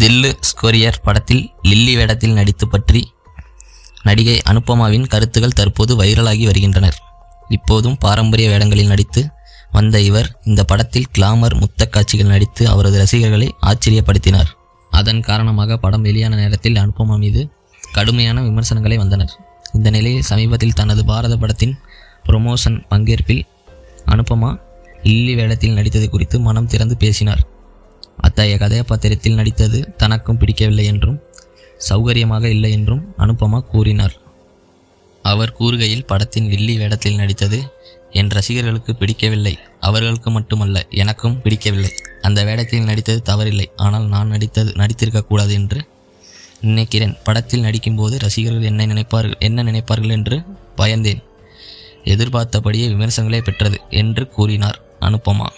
தில்லு ஸ்கொரியர் படத்தில் லில்லி வேடத்தில் நடித்து பற்றி நடிகை அனுபமாவின் கருத்துகள் தற்போது வைரலாகி வருகின்றனர். இப்போதும் பாரம்பரிய வேடங்களில் நடித்து வந்த இவர் இந்த படத்தில் கிளாமர் முத்த காட்சிகள் நடித்து அவரது ரசிகர்களை ஆச்சரியப்படுத்தினார். அதன் காரணமாக படம் வெளியான நேரத்தில் அனுபமா மீது கடுமையான விமர்சனங்களை வந்தனர். இந்த நிலையில் சமீபத்தில் தனது பாரத படத்தின் ப்ரொமோஷன் பங்கேற்பில் அனுபமா லில்லி வேடத்தில் நடித்தது குறித்து மனம் திறந்து பேசினார். அத்தகைய கதாபாத்திரத்தில் நடித்தது தனக்கும் பிடிக்கவில்லை என்றும் சௌகரியமாக இல்லை என்றும் அனுபமா கூறினார். அவர் கூறுகையில் படத்தின் வில்லி வேடத்தில் நடித்தது என் ரசிகர்களுக்கு பிடிக்கவில்லை அவர்களுக்கு மட்டுமல்ல எனக்கும் பிடிக்கவில்லை. அந்த வேடத்தில் நடித்தது தவறில்லை ஆனால் நான் நடித்தது நடித்திருக்கக்கூடாது என்று நினைக்கிறேன். படத்தில் நடிக்கும்போது ரசிகர்கள் என்ன நினைப்பார்கள் என்ன நினைப்பார்கள் என்று பயந்தேன். எதிர்பார்த்தபடியே விமர்சனங்களே பெற்றது என்று கூறினார் அனுபமா.